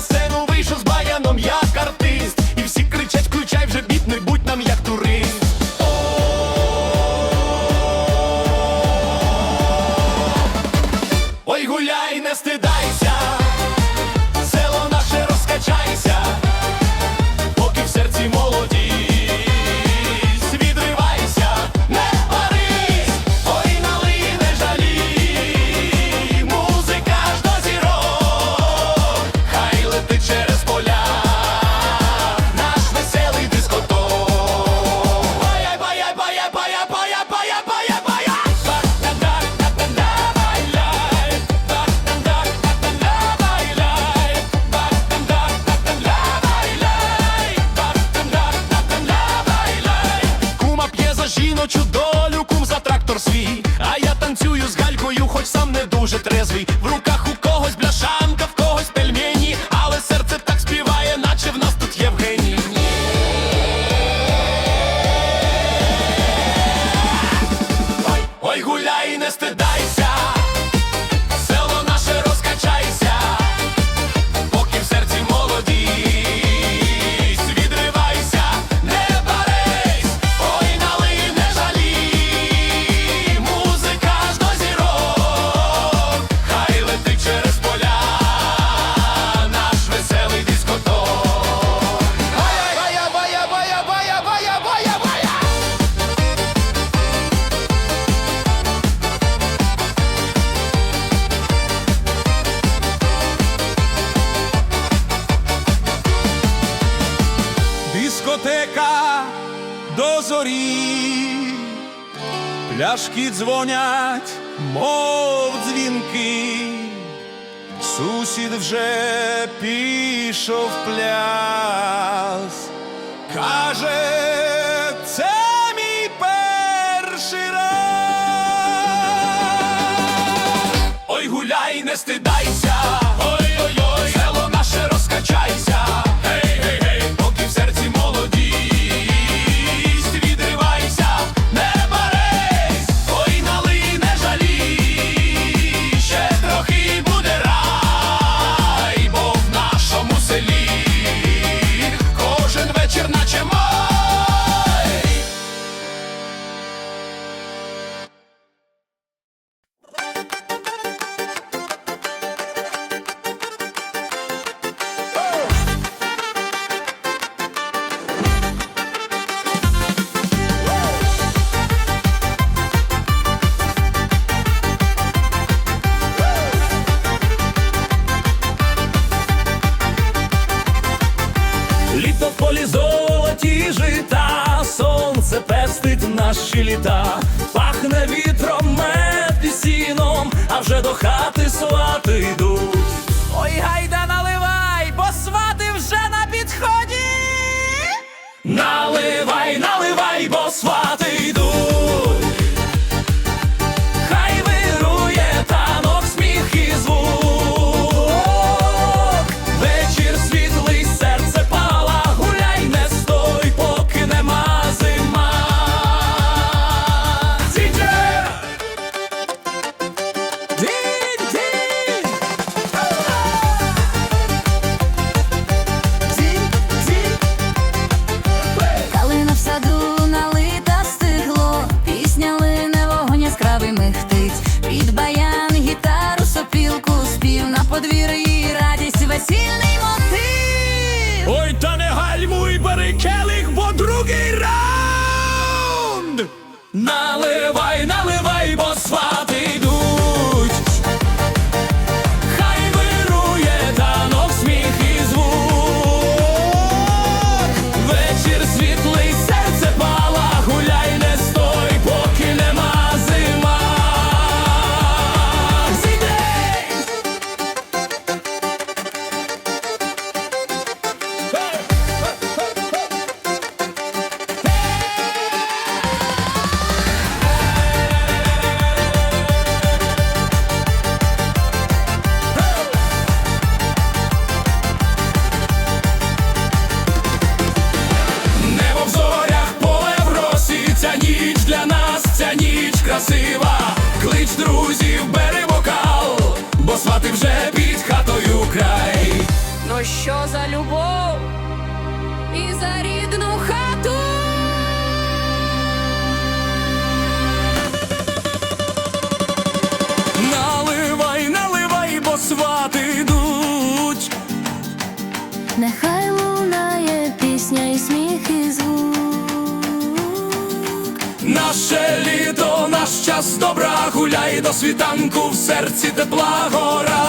você não уже трезвый Пляшки дзвонять, мов дзвінки, сусід вже пішов пляс, каже, це мій перший раз. Ой, гуляй, не стидайся, ой-ой-ой, село наше розкачайся. свати вже під хатою край. Ну що за любов і за рідну хату? Наливай, наливай, бо свати. час добра, гуляй до світанку в серці тепла гора.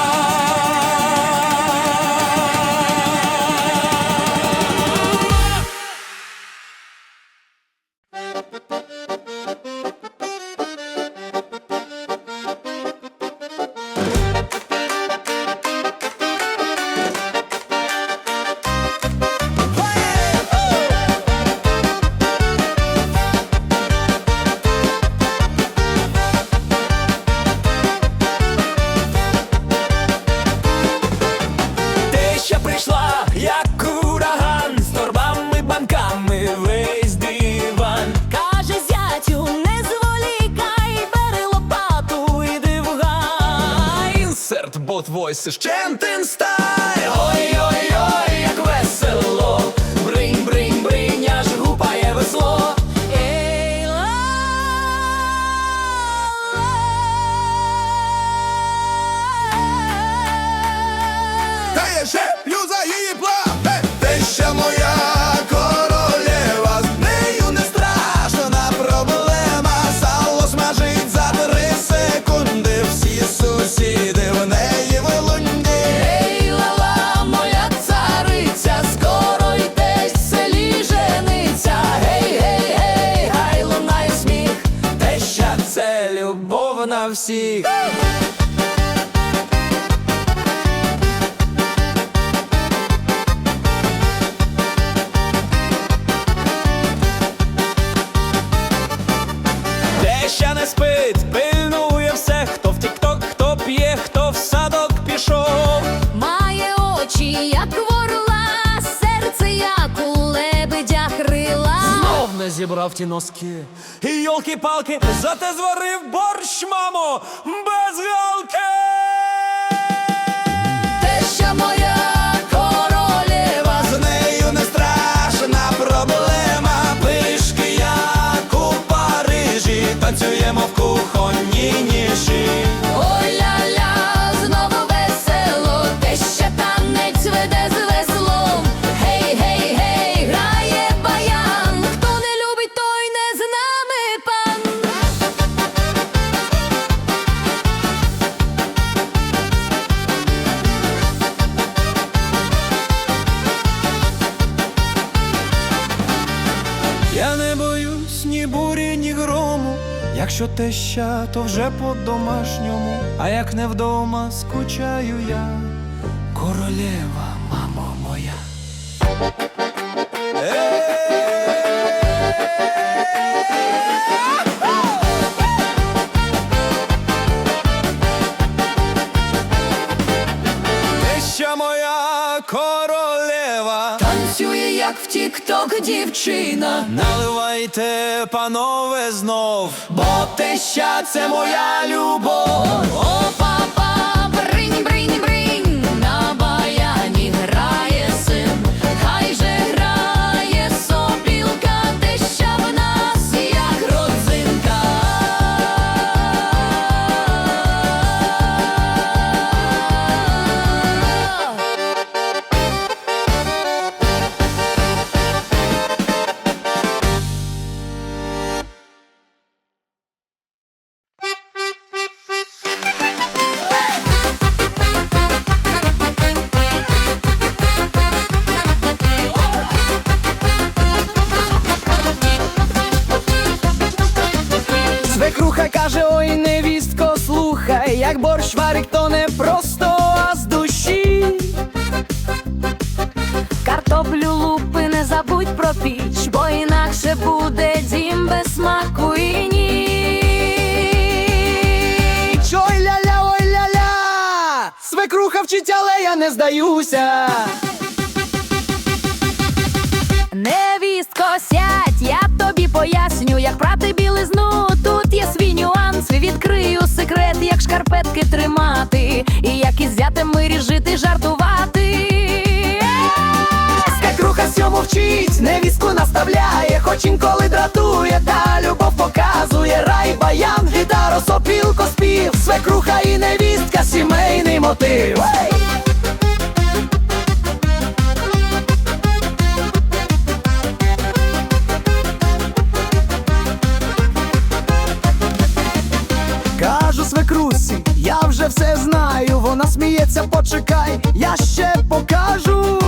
І йолки-палки, зате зварив борщ, мамо, без галки. Те, що моя Якщо то вже по-домашньому. А як не вдома, скучаю я. Королева, мамо моя. Тік-ток дівчина. Наливайте, панове, знов. Бо теща це моя любов. О, шкарпетки тримати, і як із зятем мирі жити, жартувати. Свекруха сьому вчить, невістку наставляє, хоч інколи дратує, та любов показує рай, баян, гітаро, сопілко, спів, свекруха і невістка, сімейний мотив. Почекай, я ще покажу.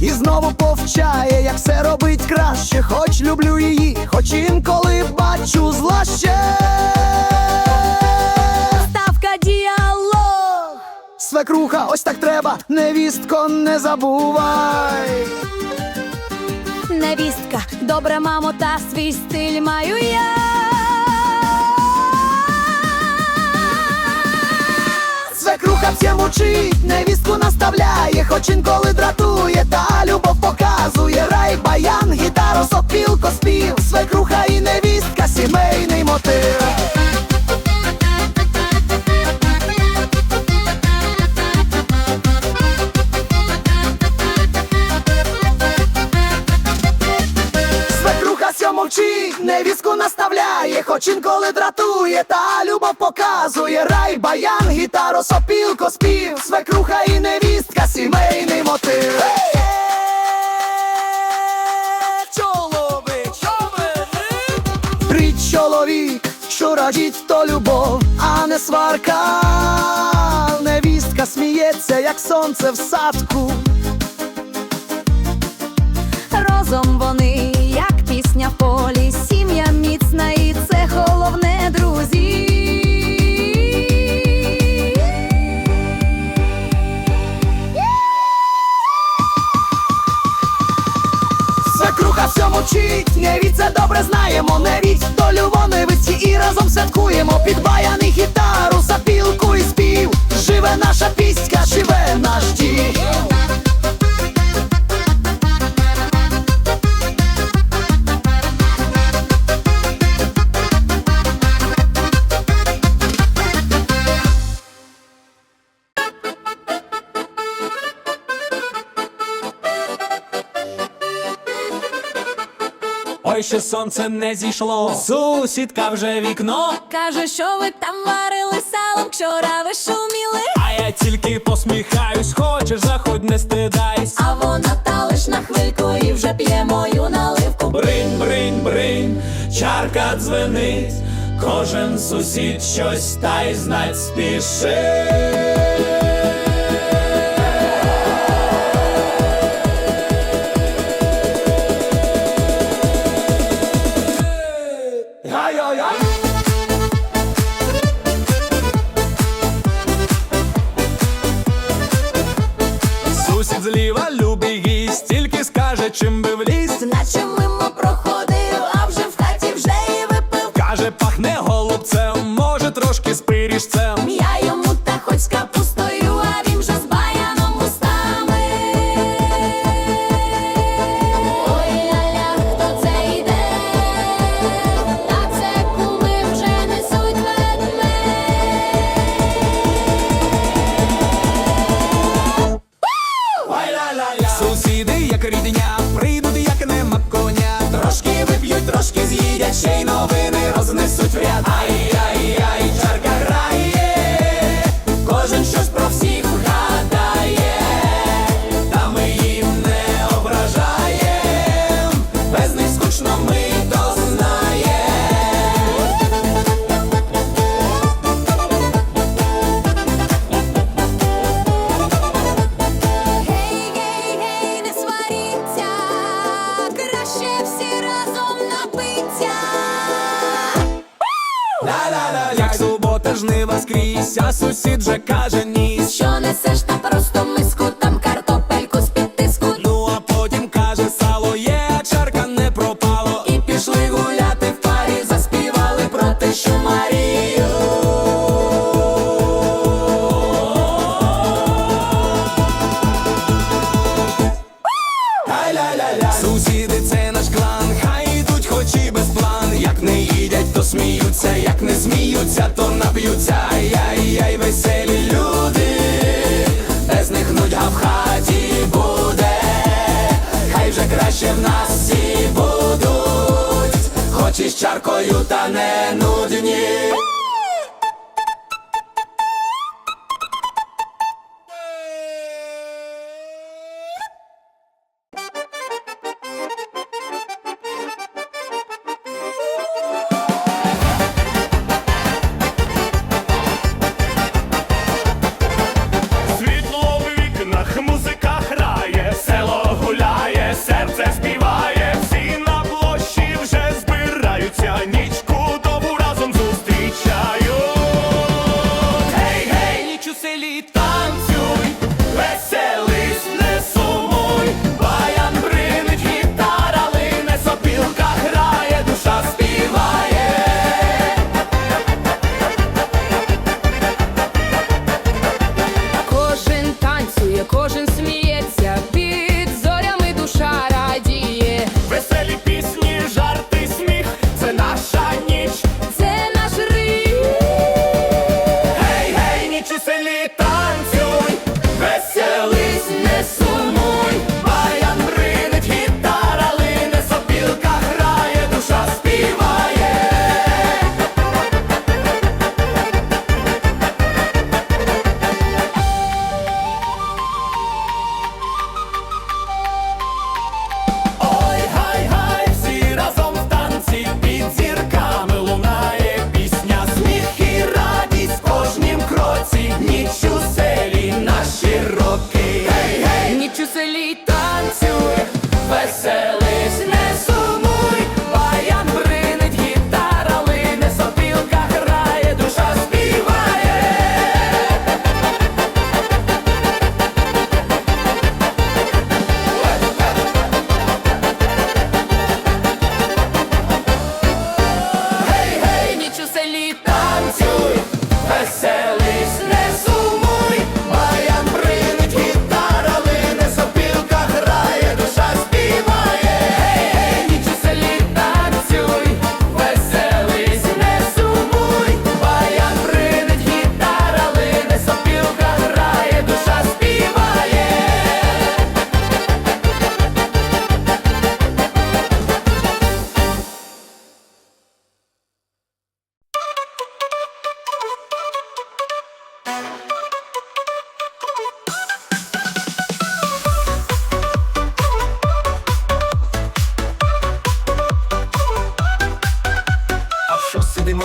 І знову повчає, як все робить краще. Хоч люблю її, хоч інколи бачу зла ще. Ставка діалог. Свекруха, ось так треба, невістко, не забувай. Невістка, добре, мамо, та свій стиль маю я. Свекруха всім учить, невістку наставляє, хоч інколи дратує, та любов показує рай, баян, гітаро, сопілко, спів, свекруха і невістка, сімейний мотив. Свекруха сьому вчить, невістку наставляє, хоч інколи дратує, та любов показує рай, баян, гітаро, сопілко, спів, свекруха і невістка, сімейний мотив. Чоловік, Річ чоловік, що радіть, то любов, а не сварка. Невістка сміється, як сонце в садку. Розом вони, пісня в полі, сім'я міцна, і це головне, друзі. Свекруха всьому чить, не від це добре знаємо, не від долю вони висі і разом святкуємо під баян і хіта. сонце не зійшло. Сусідка вже вікно. Каже, що ви там варили салом, вчора ви шуміли. А я тільки посміхаюсь, хочеш, заходь, не стидайсь. А вона та лиш на хвильку і вже п'є мою наливку. Бринь, бринь, бринь, чарка дзвенить. Кожен сусід щось та й знать спішить. як рідня, прийдуть, як нема коня, трошки вип'ють, трошки з'їдять ще й новий. тобою та не нудні. чиселі та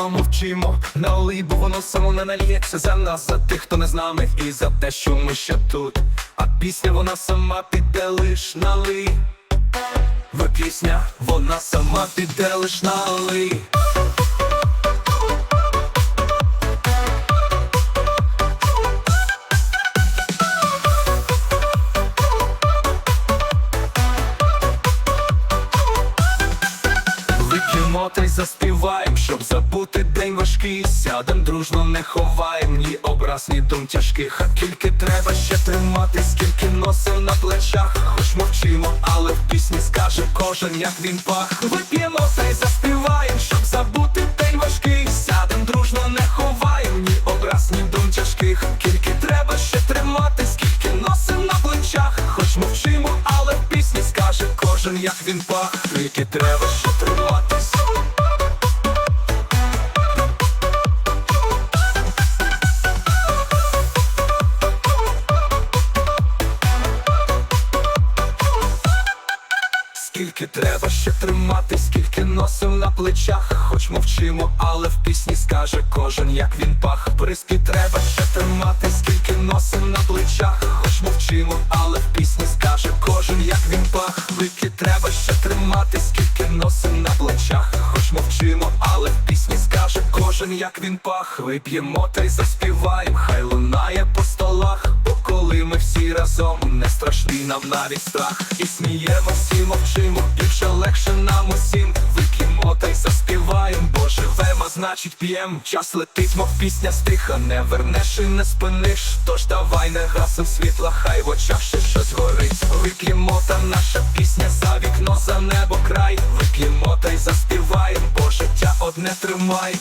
мовчимо, налий, бо воно само не наліється за нас, за тих, хто не з нами, і за те, що ми ще тут. А пісня вона сама піде лиш налий. Ви пісня, вона сама піде лиш налий. Та й заспіваєм, щоб забути день важкий. Сядем дружно, не ховаєм ні образ, ні дум тяжких. А тільки треба ще тримати, скільки носив на плечах. Хоч мовчимо, але в пісні скаже кожен, як він пах. Вип'ємо та й заспіваєм, Вип'ємо та й заспіваєм, хай лунає по столах. Бо коли ми всі разом, не страшний нам навіть страх. І сміємося, і мовчимо, більше легше нам усім. Вип'ємо та й заспіваєм, бо живемо, значить п'єм. Час летить, мов пісня стиха, не вернеш і не спиниш. Тож давай не гасим світла, хай в очах ще щось горить. Вип'ємо та наша пісня за вікно, за небо край. Вип'ємо та й заспіваєм, бо життя одне тримай.